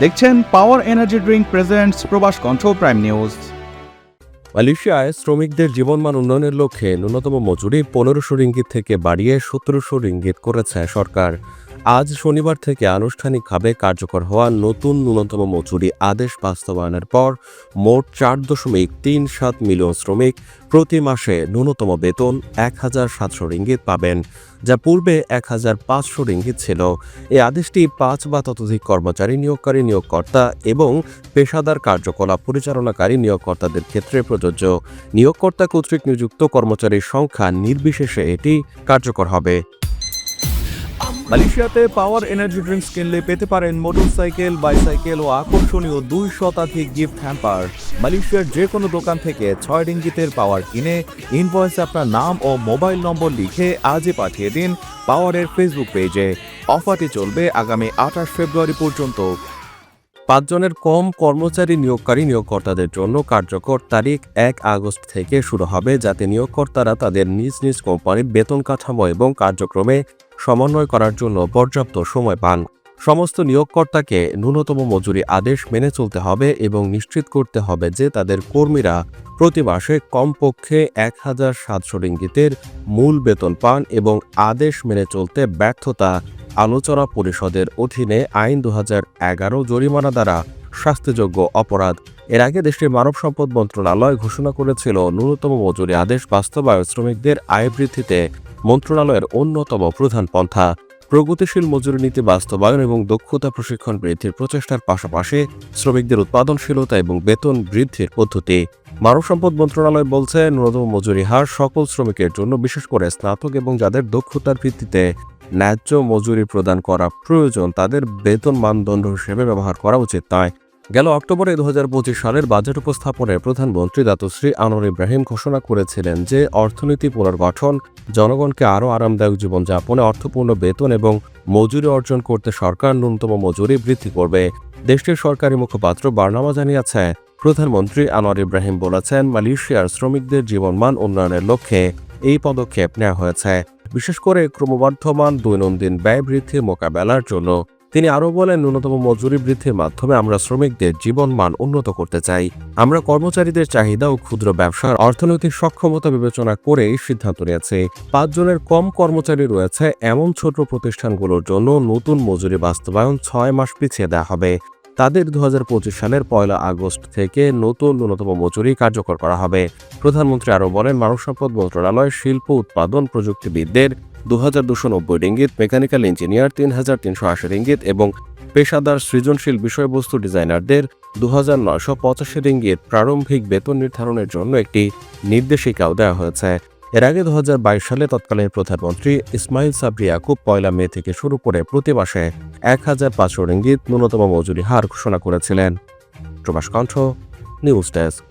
দেখছেন power energy drink presents প্রবাস কণ্ঠ প্রাইম নিউজ মালয়েশিয়ায় শ্রমিকদের জীবনমান উন্নয়নের লক্ষ্যে ন্যূনতম মজুরি পনেরোশো রিঙ্গিত থেকে বাড়িয়ে সতেরোশো রিঙ্গিত করেছে সরকার। আজ শনিবার থেকে আনুষ্ঠানিকভাবে কার্যকর হওয়া নতুন ন্যূনতম মজুরি আদেশ বাস্তবায়নের পর মোট চার দশমিক তিন সাত মিলিয়ন শ্রমিক প্রতি মাসে ন্যূনতম বেতন এক হাজার সাতশো রিঙ্গিত পাবেন, যা পূর্বে এক হাজার পাঁচশো রিঙ্গিত ছিল। এই আদেশটি পাঁচ বা ততোধিক কর্মচারী নিয়োগকারী নিয়োগকর্তা এবং পেশাদার কার্যকলাপ পরিচালনাকারী নিয়োগকর্তাদের ক্ষেত্রে প্রযোজ্য নিয়োগকর্তা কর্তৃক নিযুক্ত কর্মচারীর সংখ্যা নির্বিশেষে এটি কার্যকর হবে। মালয়েশিয়াতে পাওয়ার এনার্জি ড্রিঙ্কস কিনলে পেতে পারেন মোটরসাইকেল, বাইসাইকেল ও আকর্ষণীয় দুই শতাধিক গিফট হ্যাম্পার। মালয়েশিয়ার যে কোনো দোকান থেকে ছয় রিঙ্গিতের পাওয়ার কিনে ইনভয়েসে আপনার নাম ও মোবাইল নম্বর লিখে আজই পাঠিয়ে দিন পাওয়ারের ফেসবুক পেজে। অফারটি চলবে আগামী আঠাশ ফেব্রুয়ারি পর্যন্ত। পাঁচজনের কম কর্মচারী নিয়োগকারী নিয়োগকর্তাদের জন্য কার্যকর তারিখ এক আগস্ট থেকে শুরু হবে, যাতে নিয়োগকর্তারা তাদের নিজ নিজ কোম্পানির বেতন কাঠামো এবং কার্যক্রমে সমন্বয় করার জন্য পর্যাপ্ত সময় পান। সমস্ত নিয়োগকর্তাকে ন্যূনতম মজুরি আদেশ মেনে চলতে হবে এবং নিশ্চিত করতে হবে যে তাদের কর্মীরা প্রতি মাসে কমপক্ষে এক হাজার সাতশো রিঙ্গিতের মূল বেতন পান এবং আদেশ মেনে চলতে ব্যর্থতা আলোচনা পরিষদের অধীনে আইন দু জরিমানা দ্বারা শাস্তিযোগ্য অপরাধ। এর আগে দেশটির মানব সম্পদ মন্ত্রণালয় ঘোষণা করেছিল, ন্যূনতম মজুরি আদেশ বাস্তবায়ন শ্রমিকদের আয় বৃদ্ধিতে মন্ত্রণালয়ের অন্যতম প্রধান পন্থা। প্রগতিশীল মজুরি নীতি বাস্তবায়ন এবং দক্ষতা প্রশিক্ষণ বৃদ্ধির প্রচেষ্টার পাশাপাশি শ্রমিকদের উৎপাদনশীলতা এবং বেতন বৃদ্ধির পদ্ধতি। মানব সম্পদ মন্ত্রণালয় বলছে, ন্যূনতম মজুরি হার সকল শ্রমিকের জন্য বিশেষ করে স্নাতক এবং যাদের দক্ষতার ভিত্তিতে ন্যায্য মজুরি প্রদান করা প্রয়োজন, তাদের বেতন মানদণ্ড হিসেবে ব্যবহার করা উচিত নয় গেল অক্টোবরে দু হাজার পঁচিশ সালের বাজেট উপস্থাপনে প্রধানমন্ত্রী দাতুশ্রী আনোয়ার ইব্রাহিম ঘোষণা করেছিলেন যে, অর্থনীতি পুনর্গঠন, জনগণকে আরও আরামদায়ক জীবনযাপনে অর্থপূর্ণ বেতন এবং মজুরি অর্জন করতে সরকার ন্যূনতম মজুরি বৃদ্ধি করবে। দেশটির সরকারি মুখপাত্র বার্নামা জানিয়েছে, প্রধানমন্ত্রী আনোয়ার ইব্রাহিম বলেছেন, মালয়েশিয়ার শ্রমিকদের জীবনমান উন্নয়নের লক্ষ্যে এই পদক্ষেপ নেওয়া হয়েছে। বিশেষ করে ক্রমবর্ধমান দৈনন্দিন ব্যয় বৃদ্ধি মোকাবেলার জন্য, তিনি আরও বলেন, ন্যূনতম মজুরি বৃদ্ধির মাধ্যমে আমরা শ্রমিকদের জীবনমান উন্নত করতে চাই। আমরা কর্মচারীদের চাহিদা ও ক্ষুদ্র ব্যবসার অর্থনৈতিক সক্ষমতা বিবেচনা করে সিদ্ধান্ত নিয়েছে। পাঁচজনের কম কর্মচারী রয়েছে এমন ছোট প্রতিষ্ঠানগুলোর জন্য নতুন মজুরি বাস্তবায়ন ছয় মাস পিছিয়ে দেওয়া হবে। তাদের দু হাজার পঁচিশ সালের পয়লা আগস্ট থেকে নতুন ন্যূনতম মজুরি কার্যকর করা হবে। প্রধানমন্ত্রী আরও বলেন মানব সম্পদ মন্ত্রণালয় শিল্প উৎপাদন প্রযুক্তিবিদদের দু হাজার দুশো নব্বই রিঙ্গিত, মেকানিক্যাল ইঞ্জিনিয়ার তিন হাজার তিনশো আশি রিঙ্গিত এবং পেশাদার সৃজনশীল বিষয়বস্তু ডিজাইনারদের দু হাজার নয়শো পঁচাশি রিঙ্গিত প্রারম্ভিক বেতন নির্ধারণের জন্য একটি নির্দেশিকাও দেওয়া হয়েছে। এর আগে দু হাজার বাইশ সালে তৎকালীন প্রধানমন্ত্রী ইসমাইল সাবরি ইয়াকুব পয়লা মে থেকে শুরু করে প্রতি মাসে এক হাজার পাঁচশো রিঙ্গিত ন্যূনতম মজুরি হার ঘোষণা করেছিলেন। প্রবাস কণ্ঠ, নিউজ ডেস্ক।